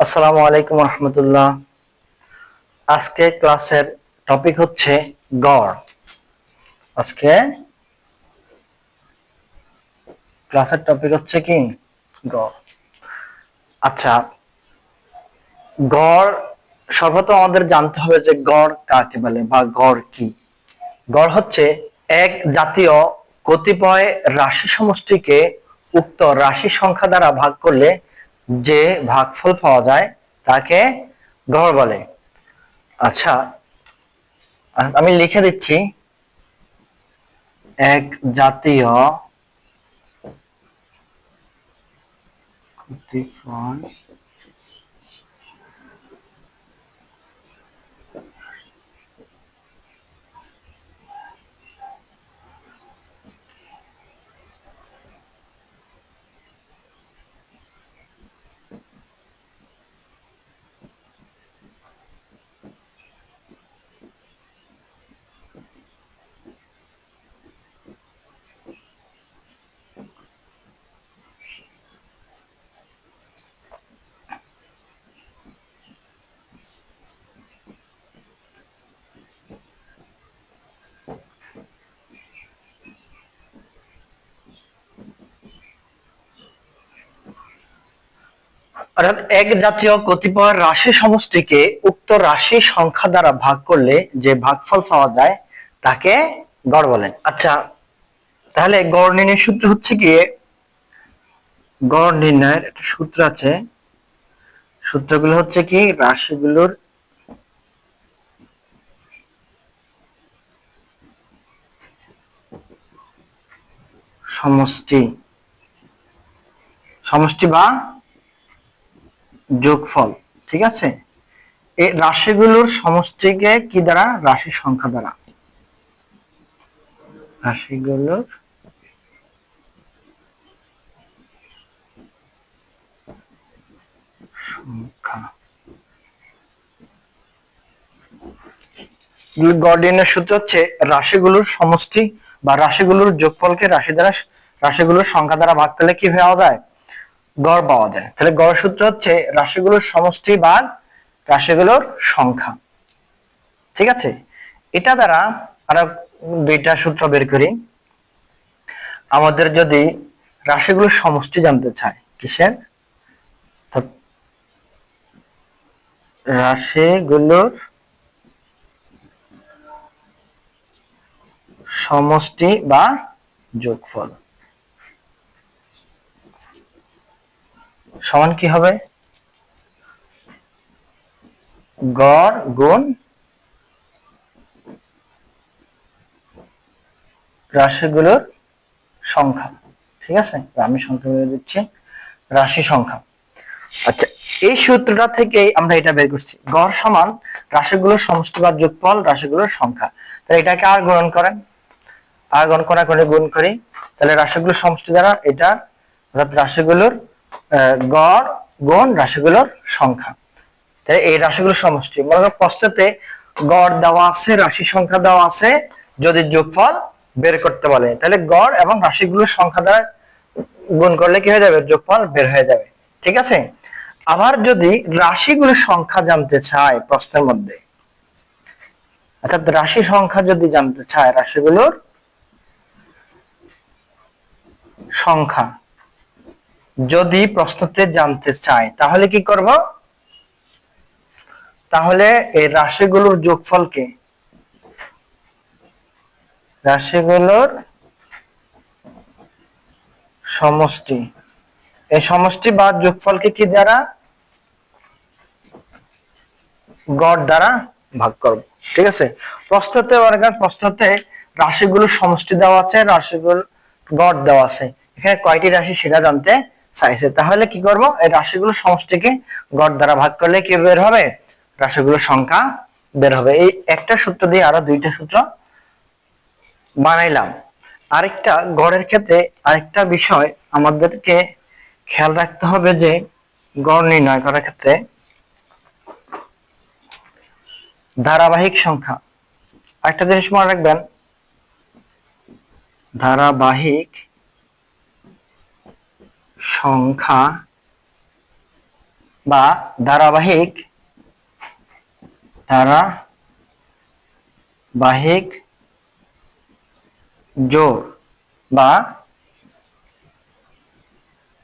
আসসালামু আলাইকুম রহমতুল্লাহ। আজকে ক্লাসের টপিক হচ্ছে গড়। আজকে ক্লাসের টপিক হচ্ছে কি? গড়। আচ্ছা গড় সর্বপ্রথম আমাদের জানতে হবে যে গড় কাকে বলে বা গড় কি? গড় হচ্ছে এক জাতীয় কতিপয় রাশি সমষ্টিকে উক্ত রাশি সংখ্যা দ্বারা ভাগ করলে যে ভাগফল পাওয়া যায় তাকে গড় বলে। আচ্ছা আমি লিখে দিচ্ছি। এক জাতীয় অর্থাৎ এক জাতীয় কতিপয় রাশি সমষ্টিকে উক্ত রাশি সংখ্যা দ্বারা ভাগ করলে যে ভাগফল পাওয়া যায়, তাকে গড় বলেন। আচ্ছা তাহলে গড় নির্ণয়ের সূত্র হচ্ছে গিয়ে গড় নির্ণয়ের একটা সূত্র আছে। সূত্রগুলো হচ্ছে কি? রাশিগুলোর সমষ্টি। সমষ্টি বা যোগফল, ঠিক আছে? এই রাশিগুলোর সমষ্টিকে কি দ্বারা? রাশি সংখ্যা দ্বারা। রাশিগুলোর সংখ্যা। গর্ডিয়ানের সূত্র হচ্ছে রাশিগুলোর সমষ্টি বা রাশিগুলোর যোগফলকে রাশি দ্বারা, রাশিগুলোর সংখ্যা দ্বারা ভাগ করলে কি পাওয়া যায়? গড় পাওয়া যায়। তাহলে গড় সূত্র হচ্ছে রাশিগুলোর সমষ্টি ভাগ রাশিগুলোর সংখ্যা। ঠিক আছে? এটা দ্বারা আরও দুইটা সূত্র বের করি। আমাদের যদি রাশিগুলোর সমষ্টি জানতে চাই কিসের? রাশিগুলোর সমষ্টি বা যোগফল। সমান কি হবে? গড় গুণ রাশিগুলোর সংখ্যা। ঠিক আছে? আমি সংখ্যা দিচ্ছি, রাশি সংখ্যা। আচ্ছা এই সূত্রটা থেকে আমরা এটা বের করছি। গড় সমান রাশিগুলোর সমষ্টি বা যোগফল রাশিগুলোর সংখ্যা। তাহলে এটাকে আর গ্রহণ করেন। আর গণ করা করে গুণ করি। তাহলে রাশিগুলোর সমষ্টি দ্বারা এটা অর্থাৎ রাশিগুলোর গড়, গুণ রাশিগুলোর সংখ্যা। তাহলে এই রাশিগুলোর সমষ্টি। মনে করো প্রশ্নতে গড় দেওয়া আছে, রাশি সংখ্যা দেওয়া আছে, যদি যোগফল বের করতে বলে। তাহলে গড় এবং রাশিগুলোর সংখ্যা দ্বারা গুণ করলে কি হয়ে যাবে? যোগফল বের হয়ে যাবে। ঠিক আছে? আবার যদি রাশিগুলোর সংখ্যা জানতে চায় প্রশ্নের মধ্যে, অর্থাৎ রাশি সংখ্যা যদি জানতে চায় রাশিগুলোর সংখ্যা যদি প্রশ্নতে জানতে চায় তাহলে কি করব? তাহলে এই রাশিগুলোর যোগফলকে রাশিগুলোর সমষ্টি। এই সমষ্টি বা যোগফলকে কি দ্বারা? গড় দ্বারা ভাগ করব। ঠিক আছে? প্রশ্নতে বর্গার প্রশ্নতে রাশিগুলোর সমষ্টি দেওয়া আছে রাশিগুলো গড় দেওয়া আছে। এখানে কয়টি রাশি সেটা জানতে চাইছে তাহলে কি করব? এই রাশিগুলোর সমষ্টিকে গড় দ্বারা ভাগ করলে কি বের হবে? রাশিগুলোর সংখ্যা বের হবে। এই একটা সূত্র দিয়ে আরও দুইটা সূত্র বানাইলাম। আরেকটা গড়ের ক্ষেত্রে আরেকটা বিষয় আমাদেরকে খেয়াল রাখতে হবে যে গড় নির্ণয় করার ক্ষেত্রে ধারাবাহিক সংখ্যা। একটা জিনিস মনে রাখবেন, ধারাবাহিক সংখ্যা বা ধারাবাহিক ধারাবাহিক জোড় বা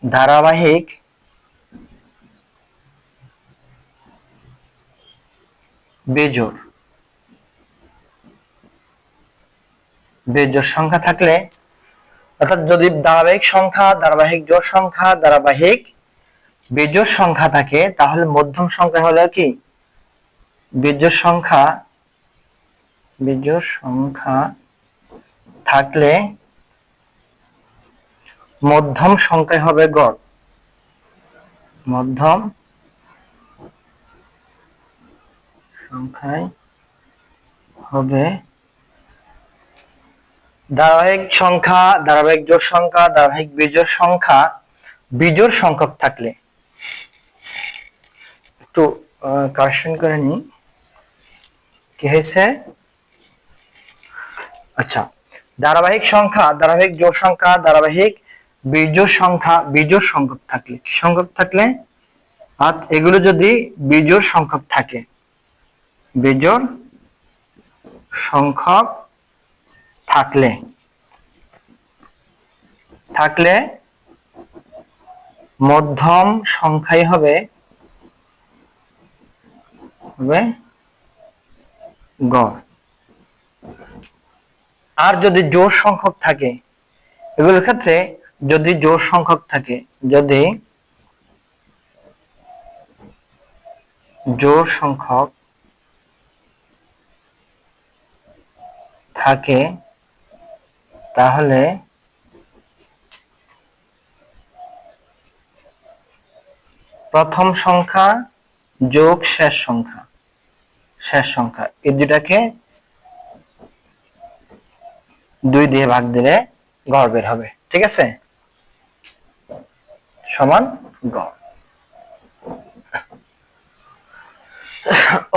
ধারাবাহিক বেজোড়। বেজোড় সংখ্যা থাকলে অর্থাৎ যদি ধারাবাহিক সংখ্যা, ধারাবাহিক জোড় সংখ্যা, ধারাবাহিক বেজোড় সংখ্যা থাকে, তাহলে মধ্যম সংখ্যা হলো কি? বেজোড় সংখ্যা বেজোড় সংখ্যা থাকলে মধ্যম সংখ্যায় হবে গড়। মধ্যম সংখ্যায় হবে ধারাবাহিক সংখ্যা, ধারাবাহিক জোড় সংখ্যা, ধারাবাহিক বিজোড় সংখ্যা, বিজোড় সংখ্যক থাকলে। একটু কারেকশন করে নি কি হয়েছে? আচ্ছা ধারাবাহিক সংখ্যা, ধারাবাহিক জোড় সংখ্যা, ধারাবাহিক বিজোড় সংখ্যা, বিজোড় সংখ্যক থাকলে। সংখ্যক থাকলে? আর এগুলো যদি বিজোড় সংখ্যক থাকে, বিজোড় সংখ্যক থাকলে। থাকলে মধ্যম সংখ্যাই হবে হবে গড়। আর যদি জোড় সংখ্যক থাকে, এগুলোর ক্ষেত্রে যদি জোড় সংখ্যক থাকে, যদি জোড় সংখ্যক থাকে তাহলে প্রথম সংখ্যা যোগ শেষ সংখ্যা। শেষ সংখ্যা। এই দুটাকে দুই দিয়ে ভাগ দিলে গড় বের হবে। ঠিক আছে? সমান গড়।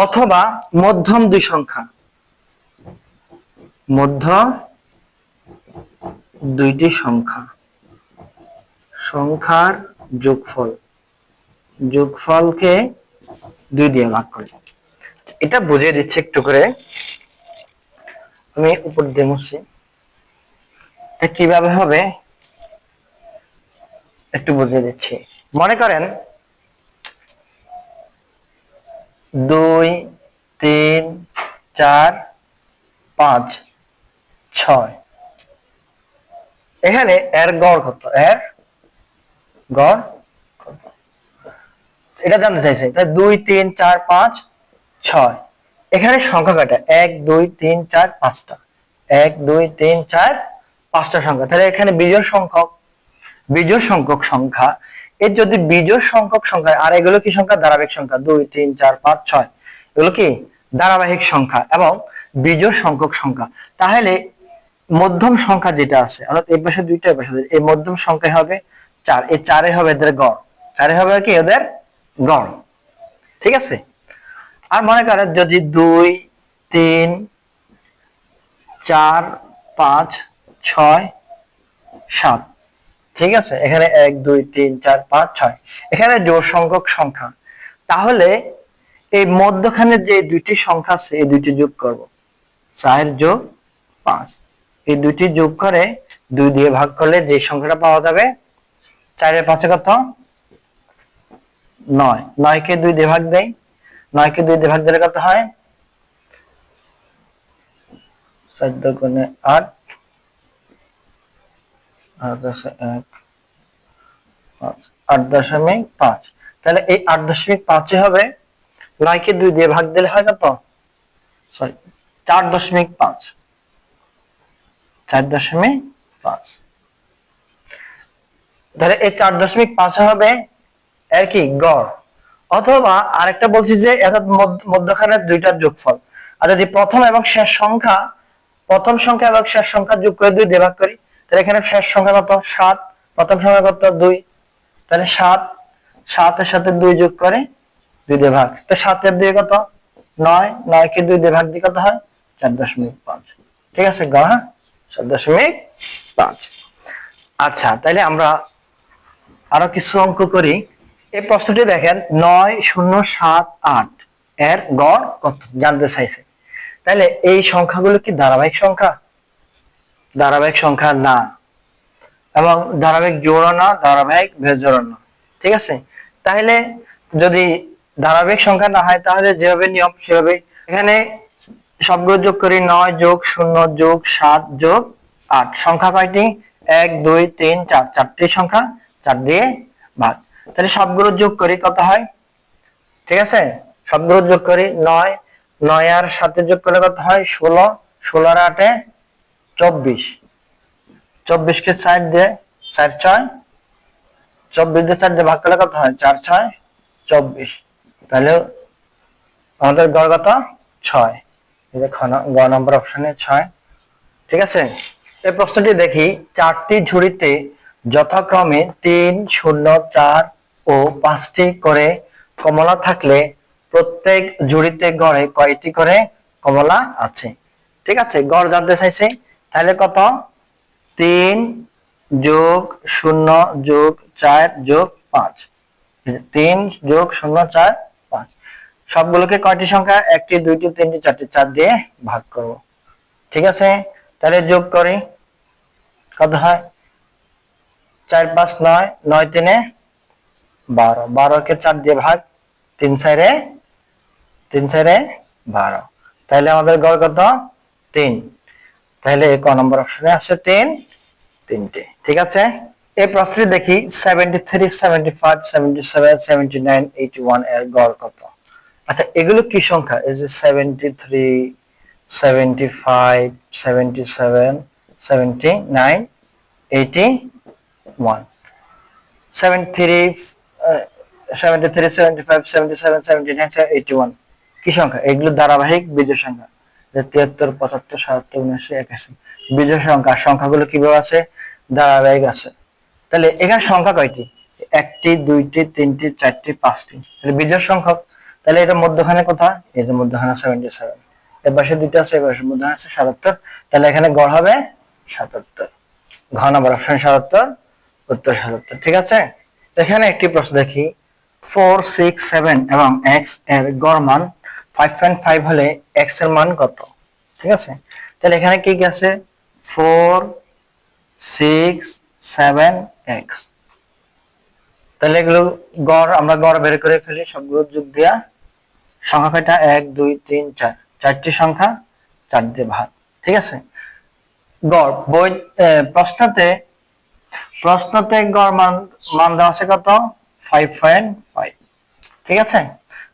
অথবা মধ্যম দুই সংখ্যা। মধ্য দুইটি সংখ্যা। সংখ্যার যোগফল। যোগফলকে দুই দিয়ে ভাগ করে। এটা বুঝিয়ে দিচ্ছে একটু করে। আমি উপর দিয়ে মুছি। এটা কীভাবে হবে? একটু বুঝিয়ে দিচ্ছি। মনে করেন, দুই, তিন, চার, পাঁচ, ছয়। এখানে এর গড় কত? এর গড় এটা জানতে চাইছে। তাই দুই, তিন, চার, পাঁচ, ছয়। এখানে সংখ্যা কয়টা? এক, দুই, তিন, চার, পাঁচটা। এক, দুই, তিন, চার, পাঁচটা সংখ্যা। তাহলে এখানে বিজোড় সংখ্যক বিজোড় সংখ্যক সংখ্যা। এর যদি বিজোড় সংখ্যক সংখ্যা, আর এগুলো কি সংখ্যা? ধারাবাহিক সংখ্যা। দুই, তিন, চার, পাঁচ, ছয়। এগুলো কি? ধারাবাহিক সংখ্যা এবং বিজোড় সংখ্যক সংখ্যা। তাহলে মধ্যম সংখ্যা যেটা আছে, অর্থাৎ এই পাশে দুইটা এই পাশে এই মধ্যম সংখ্যা হবে চার এই চারে হবে এদের গড়। চারে হবে কি? এদের গড়। ঠিক আছে? আর মনে করেন যদি দুই, তিন, চার, পাঁচ, ছয়, সাত। ঠিক আছে? এখানে এক, দুই, তিন, চার, পাঁচ, ছয়। এখানে জোড় সংখ্যক সংখ্যা। তাহলে এই মধ্যখানে যে দুইটি সংখ্যা আছে, এই দুইটি যোগ করব। চার যোগ পাঁচ। এই দুইটি যোগ করে দুই দিয়ে ভাগ করলে যে সংখ্যাটা পাওয়া যাবে, চারের পাঁচে কত? নয়। নয়কে দুই দিয়ে ভাগ দেয় নয়কে দুই দিয়ে ভাগ দিলে কত হয়? চোদ্দ গুণে আট। আট দশমিক পাঁচ। তাহলে এই আট দশমিক পাঁচে হবে। নয়কে দুই দিয়ে ভাগ দিলে হয় কত? সরি, চার দশমিক পাঁচ। চার দশমিক পাঁচ। তাহলে এই চার দশমিক পাঁচ হবে এর কি? গড়। অথবা আরেকটা বলছি যে অর্থাৎ মধ্য- মধ্যখানের দুইটার যোগফল। আর যদি প্রথম এবং শেষ সংখ্যা, প্রথম সংখ্যা এবং শেষ সংখ্যা যোগ করে দুই দিয়ে ভাগ করি, তাহলে এখানে শেষ সংখ্যা কত? সাত। প্রথম সংখ্যা কত? দুই। তাহলে সাত। সাতের সাথে দুই যোগ করে দুই দিয়ে ভাগ। তো সাতের দুই কত? নয়। নয় নয়কে দুই দিয়ে ভাগ দিয়ে কত হয়? চার দশমিক পাঁচ। ঠিক আছে, গড় চার দশমিক পাঁচ। আচ্ছা তাহলে আমরা আরও কিছু অঙ্ক করি। এই প্রশ্নটি দেখেন, নয় শূন্য সাত আট এর গড় কত? জানতে চাইছে। তাহলে এই সংখ্যাগুলো কি ধারাবাহিক সংখ্যা? ধারাবাহিক সংখ্যা না। এবং ধারাবাহিক জোড়ও না, ধারাবাহিক ঠিক আছে? তাহলে যদি ধারাবাহিক সংখ্যা না হয়, তাহলে যেভাবে নিয়ম, সেভাবে এখানে সবগুলো যোগ করি নয় যোগ শূন্য যোগ সাত যোগ আট। সংখ্যা কয়টি? এক, দুই, তিন, চার। চারটি সংখ্যা, চার দিয়ে ভাগ তাহলে সবগুলো যোগ করি কত হয়? ঠিক আছে? সবগুলো যোগ করি নয়। নয় আর সাথে যোগ করলে কত হয়? ষোলো। ষোলো আর আটে চব্বিশ। চব্বিশকে চার দিয়ে চার ছয়। চব্বিশ দিয়ে চার দিয়ে ভাগ করলে কত হয়? চার ছয়, চব্বিশ। তাহলে আমাদের গড় কত? ছয়। প্রশ্নটি দেখি, চারটি ঝুড়িতে যথাক্রমে তিন, শূন্য, চার ও পাঁচটি করে কমলা থাকলে প্রত্যেক ঝুড়িতে গড়ে কয়টি করে কমলা আছে? ঠিক আছে, গড় জানতে চাইছে। তাহলে কত? তিন যোগ শূন্য যোগ চার যোগ পাঁচ। তিন যোগ শূন্য চার সবগুলোকে কয়টি সংখ্যা? একটি, দুইটি, তিনটি, চারটি, চার দিয়ে ভাগ করব। ঠিক আছে? তাহলে যোগ করি। কত হয়? চার, পাঁচ, নয় নয়, তিনে বারো। বারোকে চার দিয়ে ভাগ, তিন চারে তিন চারে বারো। তাহলে আমাদের গড় কত? তিন। তাহলে ক নম্বর অপশনে আছে তিন, তিনটে। ঠিক আছে? এই প্রশ্নটি দেখি seventy three seventy five seventy seven seventy nine eighty ওয়ানের গড় কত? আচ্ছা এগুলো কি সংখ্যা? এই যে seventy three seventy five seventy seven seventy nine eighty one seventy one কি সংখ্যা? এগুলো ধারাবাহিক বীজের সংখ্যা। তিয়াত্তর, পঁচাত্তর, সাতাত্তর উনিশশো একাশি। বীজের সংখ্যা। সংখ্যাগুলো কীভাবে আছে? ধারাবাহিক আছে। তাহলে এখানে সংখ্যা কয়টি? একটি, দুইটি, তিনটি, চারটি, পাঁচটি। তাহলে বীজের সংখ্যক তাহলে এটা মধ্যখানে কোথায় এই যে মধ্যখানে সেভেন্টি সেভেন এর পাশে দুইটা আছে, এর পাশে মধ্যখানে আছে সাতাত্তর। তাহলে এখানে গড় হবে সাতাত্তর। ঘ নম্বর অপশন সাতাত্তর, উত্তর সাতাত্তর, ঠিক আছে? এখানে একটি প্রশ্ন দেখি। ফোর সিক্স সেভেন এবং এক্সের গড় মান ফাইভ পয়েন্ট ফাইভ হলে এক্সের মান কত? ঠিক আছে? তাহলে এখানে কি কি আছে? ফোর সিক্স সেভেন এক্স তাহলে এগুলো গড়, আমরা গড় বের করে ফেলি, সবগুলো যোগ দিয়া। সংখ্যা কয়টা এক, দুই, তিন, চার। চারটি সংখ্যা চার দিয়ে ভাগ। ঠিক আছে? গড়, বই প্রশ্নতে প্রশ্নতে গড় মান মান দেওয়া আছে কত? ফাইভ পয়েন্ট ফাইভ ঠিক আছে?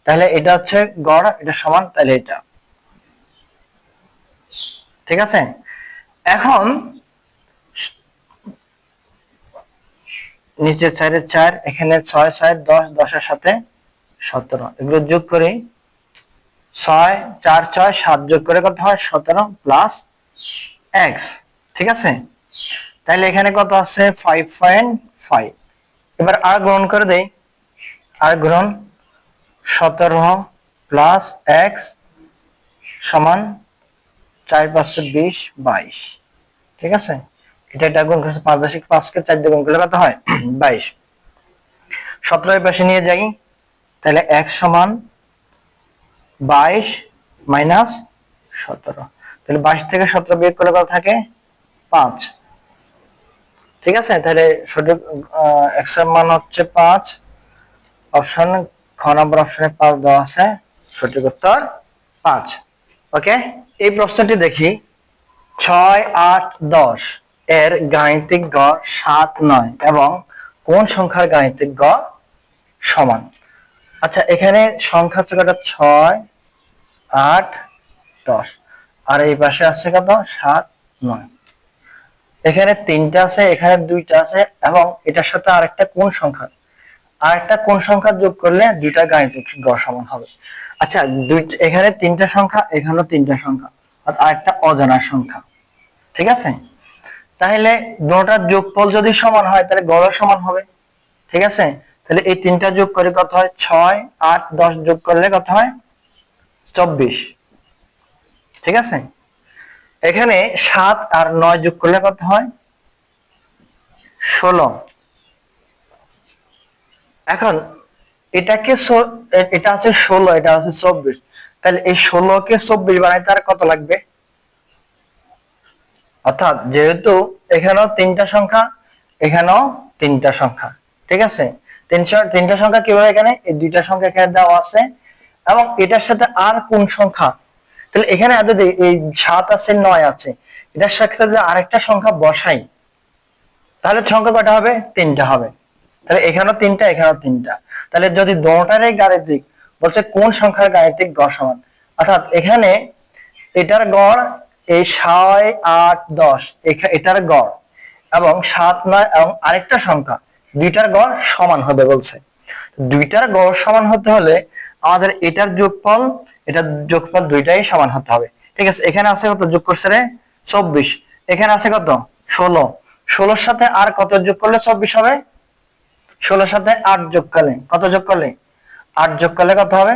তাহলে এটা হচ্ছে গড়, এটা সমান, তাহলে এটা। ঠিক আছে? এখন নিচে চারে চার, এখানে ছয় ছয়, দশ, দশের সাথে সতেরো। এগুলো যোগ করি। ছয় চার ছয় সাত যোগ করে কত হয়? সতেরো প্লাস এক্স ঠিক আছে? তাহলে এখানে কত আছে? ফাইভ পয়েন্ট ফাইভ এবার আর গ্রহণ করে দেই। আর গ্রহণ সতেরো প্লাস এক্স সমান চার পাঁচশো বিশ বাইশ। ঠিক আছে? এটা এটা গুণ করছে পাঁচ দশমিক পাঁচকে চার দিয়ে গুণ করলে কত হয়? বাইশ। সতেরো পাশে নিয়ে যাই। তাহলে এক সমান বাইশ মাইনাস সতেরো। তাহলে বাইশ থেকে সতেরো বিয়োগ করলে কত থাকে? পাঁচ। ঠিক আছে? তাহলে সঠিক এক্সের মান হচ্ছে পাঁচ। অপশন খ নম্বর অপশনে পাঁচ দেওয়া আছে। সঠিক উত্তর পাঁচ। ওকে এই প্রশ্নটি দেখি। ছয়, আট, দশ এর গাণিতিক গড় সাত নয় এবং কোন সংখ্যার গাণিতিক গড় সমান? আচ্ছা এখানে সংখ্যা ছয় আট, দশ। আর এই পাশে আছে কত? সাত, নয়। এখানে তিনটা আছে, এখানে দুইটা আছে, এবং এটার সাথে আরেকটা কোন সংখ্যা। আরেকটা কোন সংখ্যা যোগ করলে দুইটা গাণিতিক গড় সমান হবে। আচ্ছা এখানে তিনটা সংখ্যা, এখানেও তিনটা সংখ্যা, আর আরেকটা অজানা সংখ্যা। ঠিক আছে? তাহলে দুটার যোগফল যদি সমান হয়, তাহলে গড় সমান হবে। ঠিক আছে? তাহলে এই তিনটা যোগ করে কত হয়? ছয়, আট, দশ যোগ করলে কত হয়? চব্বিশ। ঠিক আছে? এখানে সাত আর নয় যোগ করলে কত হয়? ষোলো। এখন এটাকে এটা আছে ষোলো, এটা আছে চব্বিশ। তাহলে এই ষোলোকে চব্বিশ বানাইতে আর কত লাগবে? অর্থাৎ যেহেতু এখানেও তিনটা সংখ্যা, এখানেও তিনটা সংখ্যা। ঠিক আছে? তিনশো, তিনটা সংখ্যা কীভাবে এখানে? এই দুইটা সংখ্যা এখানে দেওয়া আছে। এবং এটার সাথে আর কোন সংখ্যা? তাহলে এখানে যদি এই সাত আছে, নয় আছে। এটার সাথে যদি আরেকটা সংখ্যা বসাই। তাহলে সংখ্যা কটা হবে? তিনটা হবে। তাহলে এখানেও তিনটা এখানেও তিনটা। তাহলে যদি দোটারই গাণিতিক বলছে কোন সংখ্যার গাণিতিক গড় সমান? অর্থাৎ এখানে এটার গড় এই ছয়, আট, দশ এটার গড় এবং সাত, নয় এবং আরেকটা সংখ্যা, দুইটার গড় সমান হবে বলছে। দুইটার গড় সমান হতে হলে আমাদের এটার যোগফল এটার যোগফল দুইটাই সমান হতে হবে। ঠিক আছে, এখানে আছে কত যোগ করছে রে? চব্বিশ। এখানে আছে কত? ষোলো। ষোলোর সাথে আর কত যোগ করলে চব্বিশ হবে? ষোলোর সাথে আট যোগ করলে কত যোগ করলে? আট যোগ করলে কত হবে?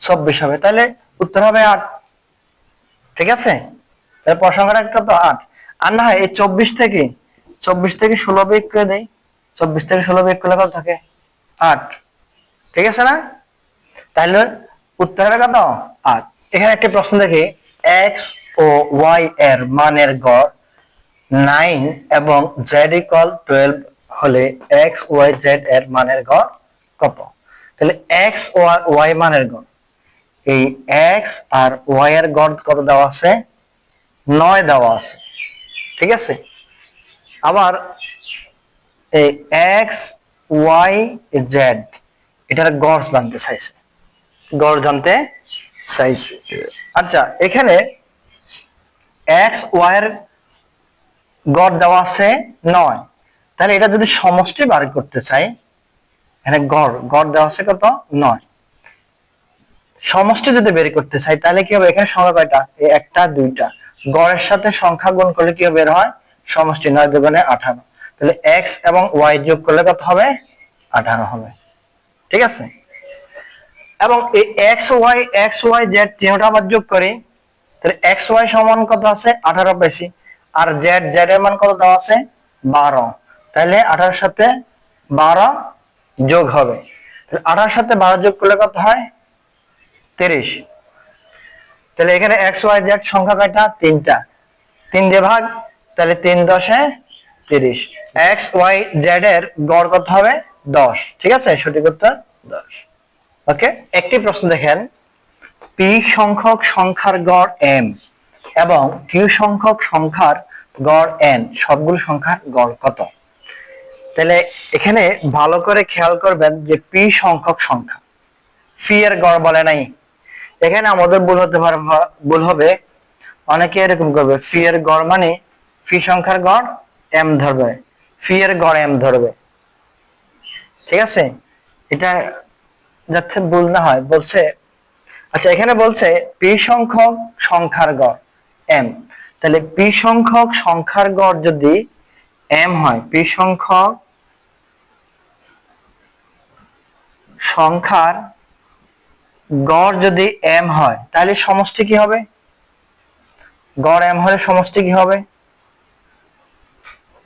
চব্বিশ হবে। তাহলে উত্তর হবে আট। ঠিক আছে? তাহলে প্রসঙ্গটা কত? আট। আর না হয় এই চব্বিশ থেকে চব্বিশ থেকে ষোলো বিয়োগ করে দেয় চব্বিশ থেকে ষোলো বিয়োগ করলে কত থাকে? আট। ঠিক আছে না? তাহলে উত্তর হবে কত? আট। এখানে একটি প্রশ্ন দেখি। এক্স ও ওয়াই এর মানের গড় নাইন এবং জেড ইকুয়াল টুয়েলভ হলে এক্স ওয়াই জেড এর মানের গড় কত? তাহলে এক্স ও ওয়াই মানের গড়। এই এক্স আর ওয়াই এর গড় কত দেওয়া আছে? নয় দেওয়া আছে। ঠিক আছে? আবার এই এক্স ওয়াই জেড এটার গড় জানতে চাইছে। গড় জানতে চাইছে। আচ্ছা এখানে এক্স ওয়াই এর গড় দেওয়া আছে নয়। তাহলে এটা যদি সমষ্টি বার করতে চাই, এখানে গড় গড় দেওয়া আছে কত? নয়। সমষ্টি যদি বের করতে চাই, তাহলে কি হবে? এখানে সংখ্যা কয়টা? একটা, দুইটা। গড়ের সাথে সংখ্যা গুণ করলে কি বের হয় সমষ্টি নয় দুগুণে আঠারো। তাহলে এক্স এবং ওয়াই যোগ করলে কত হবে? আঠারো হবে। ঠিক আছে? এবং এই x y x y z তিনটা আবার যোগ করি, তাহলে এক্স ওয়াই সমান কত আছে? আঠারো বেশি। আর জেড জেড এর মান কত দেওয়া আছে? বারো। তাহলে আঠারোর সাথে বারো যোগ হবে। তাহলে আঠারোর সাথে বারো যোগ করলে কত হয়? তিরিশ। তাহলে এখানে এক্স ওয়াই জেড সংখ্যা কয়টা? তিনটা। তিন দিয়ে ভাগ তাহলে তিন দশে তিরিশ। এক্স ওয়াই জেড এর গড় কত হবে? দশ। ঠিক আছে? সঠিক উত্তর দশ। ওকে একটি প্রশ্ন দেখেন। পি সংখ্যক সংখ্যার গড় এম এবং কিউ সংখ্যক সংখ্যার গড় এন সবগুলো সংখ্যার গড় কত? তাহলে এখানে ভালো করে খেয়াল করবেন যে পি সংখ্যক সংখ্যা। ফি এর গড় বলে নাই। এখানে আমাদের ভুল হতে পারে, ভুল হবে। অনেকে এরকম করবে ফি এর গড় মানে ফি সংখ্যার গড় এম ধরবে। ফি এর গড় এম ধরবে। ঠিক আছে? এটা যাতে ভুল না হয়, বলছে আচ্ছা এখানে বলছে পি সংখ্যক সংখ্যার গড় এম তাহলে পি সংখ্যক সংখ্যার গড় যদি এম হয়, পি সংখ্যক সংখ্যার গড় যদি এম হয়, তাহলে সমষ্টি কি হবে? গড় এম হলে সমষ্টি কি হবে?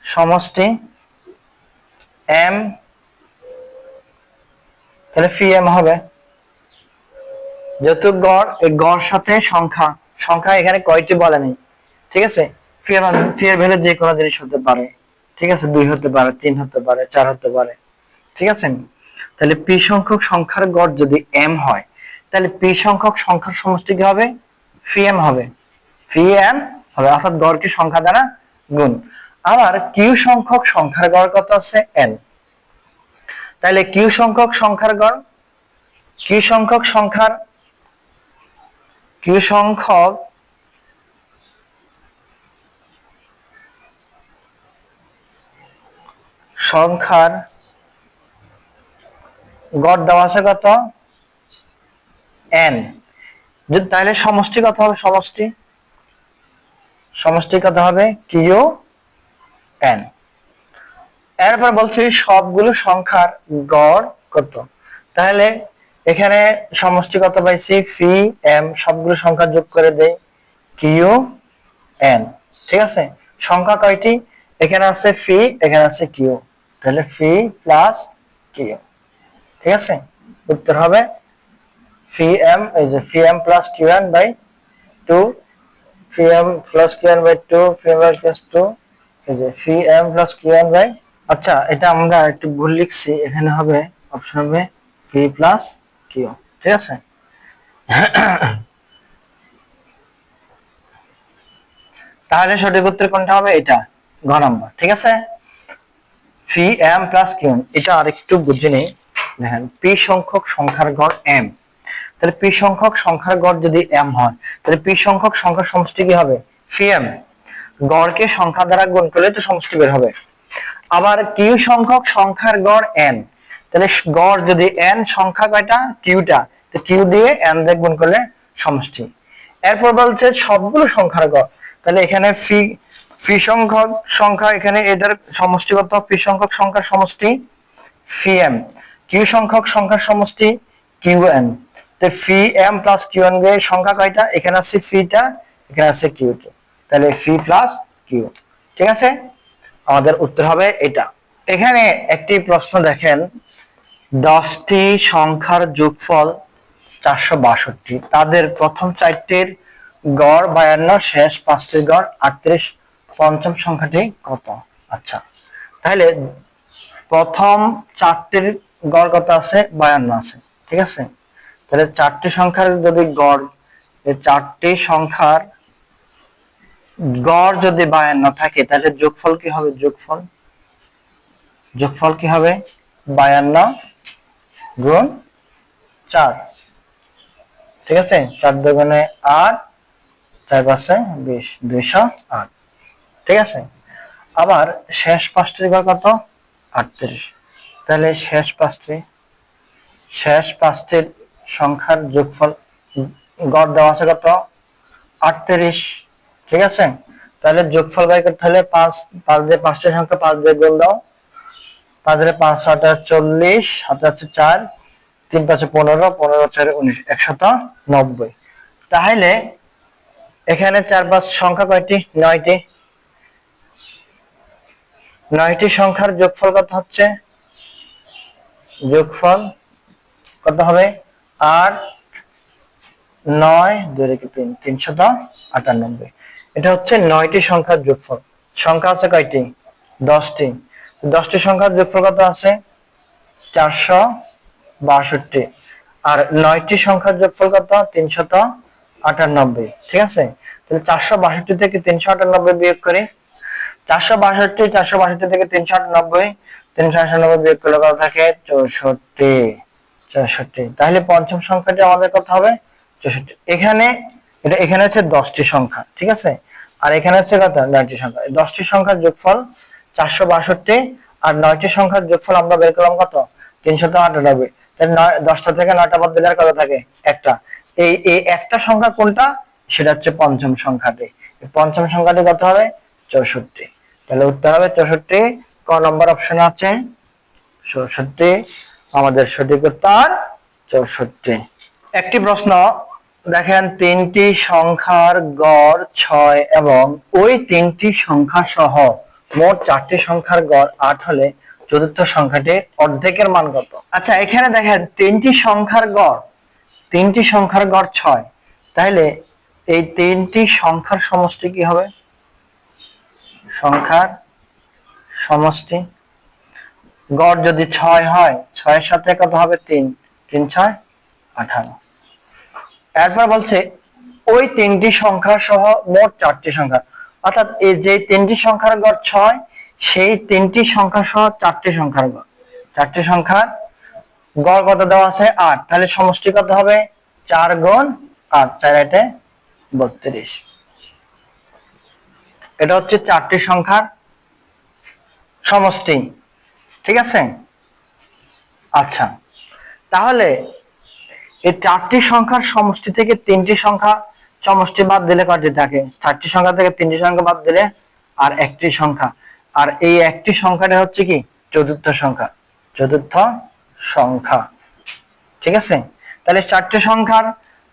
সমষ্টি এম তাহলে ফি এম হবে। যেহেতু গড়, এই গড় সাথে সংখ্যা সংখ্যা এখানে কয়টি বলে নেই। ঠিক আছে? ফি এর ফি এর ভ্যালু যে কোনো জিনিস হতে পারে। ঠিক আছে? দুই হতে পারে, তিন হতে পারে, চার হতে পারে। ঠিক আছে? তাহলে পি সংখ্যক সংখ্যার গড় যদি এম হয়, তাহলে পি সংখ্যক সংখ্যার সমষ্টি কি হবে? ফি এম হবে। ফি এম হবে, অর্থাৎ গড়কে সংখ্যা দ্বারা গুণ। আবার কিউ সংখ্যক সংখ্যার গড় কত আছে? এন তাহলে কিউ সংখ্যক সংখ্যার গড়? কিউ সংখ্যক সংখ্যার, কিউ সংখ্যক সংখ্যার গড় দেওয়া আছে কত? এন যদি তাহলে সমষ্টি কত হবে সমষ্টি? সমষ্টি কত হবে? কিউ এন এরপর বলছি সবগুলো সংখ্যার গড় কত? তাহলে এখানে সমষ্টি কত পাইছি ফি, এম, সবগুলো সংখ্যা যোগ করে দেই কিউ, এন, ঠিক আছে? সংখ্যা কয়টি? এখানে আছে ফি, এখানে আছে কিউ। তাহলে ফি প্লাস কিউ, ঠিক আছে? উত্তর হবে ফি এম, এই যে phi m plus q n by two, phi m plus q n by two, phi m plus two, এই যে phi m plus q n by আচ্ছা এটা আমরা একটু ভুল লিখছি। এখানে হবে অপশন হবে ভি প্লাস কিউ ঠিক আছে? তাহলে সঠিক উত্তর কোনটা হবে? এটা, ঘ নম্বর, ঠিক আছে? ফি এম প্লাস কিউ এটা আরেকটু বুঝে নেই। দেখেন পি সংখ্যক সংখ্যার গড় এম তাহলে পি সংখ্যক সংখ্যার গড় যদি এম হয়, তাহলে পি সংখ্যক সংখ্যার সমষ্টি কি হবে? ফি এম গড়কে সংখ্যা দ্বারা গুণ করলে তো সমষ্টি বের হবে। আবার কিউ সংখ্যক সংখ্যার গড় এন তাহলে গড় যদি এন সংখ্যা কয়টা? কিউটা তো কিউ দিয়ে এন দিয়ে গুণ করলে সমষ্টি। এরপর বলছে সবগুলো সংখ্যার গড়। তাহলে এখানে ফি ফি সংখ্যক সংখ্যা এখানে এটার সমষ্টি কত? ফি সংখ্যক সংখ্যার সমষ্টি ফি এম কিউ সংখ্যক সংখ্যার সমষ্টি কিউ এন তো phi m plus q n এর সংখ্যা কয়টা? এখানে আছে ফিটা এখানে আছে কিউটা তাহলে ফি প্লাস কিউ ঠিক আছে? আমাদের উত্তর হবে এটা। এখানে একটি প্রশ্ন দেখেন। দশটি সংখ্যার যোগফল চারশো বাষট্টি। তাদের প্রথম চারটির গড় বায়ান্ন, শেষ পাঁচটির গড় আটত্রিশ। পঞ্চম সংখ্যাটি কত? আচ্ছা তাহলে প্রথম চারটির গড় কত আছে? বায়ান্ন আছে, ঠিক আছে? তাহলে চারটি সংখ্যার যদি গড় চারটি সংখ্যার গড় যদি বায়ান্ন থাকে, তাহলে যোগফল কি হবে? যোগফল? যোগফল কি হবে? বায়ান্ন গুণ চার। ঠিক আছে? চার দুগুণে আট চার পাঁচে বিশ, দুইশো আট। ঠিক আছে? আবার শেষ পাঁচটির গড় কত? আটত্রিশ। তাহলে শেষ পাঁচটি, শেষ পাঁচটির সংখ্যার যোগফল গড় দেওয়া আছে কত? আটত্রিশ। ঠিক আছে? তাহলে যোগফল বাই করতে হলে পাঁচ পাঁচ দিয়ে পাঁচটি সংখ্যা পাঁচ দিয়ে গুণ দাও। পাঁচ দিয়ে পাঁচ আটা চল্লিশ হাতে আছে চার, তিন পাঁচে পনেরো পনেরো চারে উনিশ, একশত নব্বই। তাহলে এখানে চার পাঁচ সংখ্যা কয়টি? নয়টি। নয়টি সংখ্যার যোগফল কত হচ্ছে? যোগফল কত হবে? আট, নয়, দুই তিন, তিনশত আটানব্বই। এটা হচ্ছে নয়টি সংখ্যার যোগফল। সংখ্যা আছে কয়টি? দশটি। দশটি সংখ্যার যোগফল কত আছে? চারশো বাষট্টি। আর নয়টি সংখ্যার যোগফল কত? তিনশত আটানব্বই। ঠিক আছে? তাহলে চারশো বাষট্টি থেকে তিনশো আটানব্বই বিয়োগ করি। চারশো বাষট্টি চারশো বাষট্টি থেকে তিনশো আটানব্বই। তিনশো আটানব্বই বিয়োগ করলে কত থাকে? চৌষট্টি। চৌষট্টি। তাহলে পঞ্চম সংখ্যাটি আমাদের কত হবে? চৌষট্টি। এখানে, এটা এখানে হচ্ছে দশটি সংখ্যা। ঠিক আছে? আর এখানে হচ্ছে কত? নয়টি সংখ্যা। দশটি সংখ্যার যোগফল চারশো বাষট্টি, আর নয়টি সংখ্যার যোগফল আমরা বের করলাম কত? তিনশত আটানব্বই। তাহলে নয়, দশটা থেকে নয়টা বাদ দিলে কত থাকে? একটা। এই এই একটা সংখ্যা কোনটা? সেটা হচ্ছে পঞ্চম সংখ্যাটি। পঞ্চম সংখ্যাটি কত হবে? চৌষট্টি। তাহলে উত্তর হবে চৌষট্টি। ক নম্বর অপশন আছে? চৌষট্টি। আমাদের সঠিক উত্তর চৌষট্টি। একটি প্রশ্ন দেখেন, তিনটি সংখ্যার গড় ছয় এবং ওই তিনটি সংখ্যা সহ মোট চারটি সংখ্যার গড় আট হলে চতুর্থ সংখ্যাটির অর্ধেকের মান কত? আচ্ছা এখানে দেখেন, তিনটি সংখ্যার গড়, তিনটি সংখ্যার গড় ছয়। তাহলে এই তিনটি সংখ্যার সমষ্টি কি হবে? সংখ্যার সমষ্টি। গড় যদি ছয় হয়, ছয়ের সাথে কত হবে? তিন। তিন, ছয়, আঠারো। এরপর বলছে, ওই তিনটি সংখ্যা সহ মোট চারটি সংখ্যা। অর্থাৎ এই যে তিনটি সংখ্যার গড় ছয়, সেই তিনটি সংখ্যা সহ চারটি সংখ্যার গড়। চারটি সংখ্যার গড় কত দেওয়া আছে? আট। তাহলে সমষ্টি কত হবে? চার গুণ আট। চার আটে বত্রিশ। এটা হচ্ছে চারটি সংখ্যার সমষ্টি। ঠিক আছে? আচ্ছা। তাহলে এই চারটি সংখ্যার সমষ্টি থেকে তিনটি সংখ্যা সমষ্টি বাদ দিলে কয়টি থাকে? চারটি সংখ্যা থেকে তিনটি সংখ্যা বাদ দিলে আর একটি সংখ্যা। আর এই একটি সংখ্যাটা হচ্ছে কি? চতুর্থ সংখ্যা। চতুর্থ সংখ্যা। ঠিক আছে? তাহলে চারটি সংখ্যার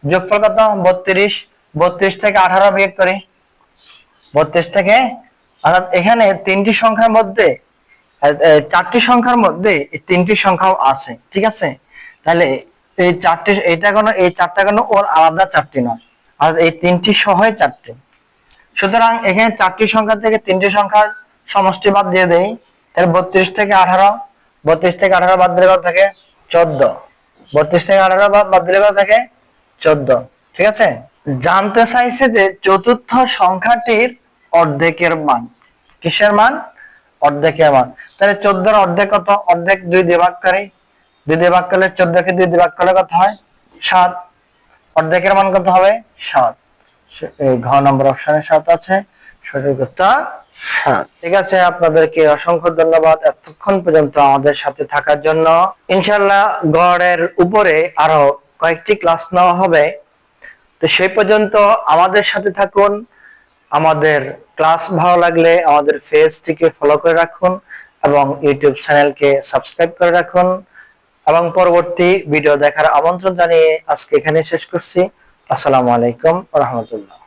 যোগফল কত? বত্রিশ। বত্রিশ থেকে আঠারো বিয়োগ করি। বত্রিশ থেকে অর্থাৎ এখানে তিনটি সংখ্যার মধ্যে চারটি সংখ্যার মধ্যে তিনটি সংখ্যাও আছে। ঠিক আছে? তাহলে এই চারটি এটা কোনো, এই চারটা কোনো ওর আলাদা চারটি নয়। আর এই তিনটি সহই চারটি। সুতরাং এখানে চারটি সংখ্যা থেকে তিনটি সংখ্যার সমষ্টি বাদ দিয়ে দেই। তাহলে বত্রিশ থেকে আঠারো, বত্রিশ থেকে আঠারো বাদ দিলে থাকে? চোদ্দ। বত্রিশ থেকে আঠারো বাদ দিলে থাকে? চোদ্দ। ঠিক আছে? জানতে চাইছে যে চতুর্থ সংখ্যাটির অর্ধেকের মান। কিসের মান? অর্ধেকের মান। তাহলে চোদ্দর অর্ধেক কত? অর্ধেক দুই দিয়ে ভাগ করি। দুই ভাগ করলে চোদ্দকে দুই দিয়ে ভাগ করলে কত হয়? সাত। অর্ধেকের মান কত হবে? সাত। ঘ নম্বর অপশনে সাত আছে। সঠিক উত্তর ঠিক আছে, আপনাদেরকে অসংখ্য ধন্যবাদ এতক্ষণ পর্যন্ত আমাদের সাথে থাকার জন্য। ইনশাল্লাহ গড়ের উপরে আরও কয়েকটি ক্লাস নেওয়া হবে। তো সেই পর্যন্ত আমাদের সাথে থাকুন। আমাদের ক্লাস ভালো লাগলে আমাদের ফেসটিকে ফলো করে রাখুন এবং ইউটিউব চ্যানেলকে সাবস্ক্রাইব করে রাখুন। এবং পরবর্তী ভিডিও দেখার আমন্ত্রণ জানিয়ে আজকে এখানে শেষ করছি। আসসালামু আলাইকুম রহমতুল্লাহ।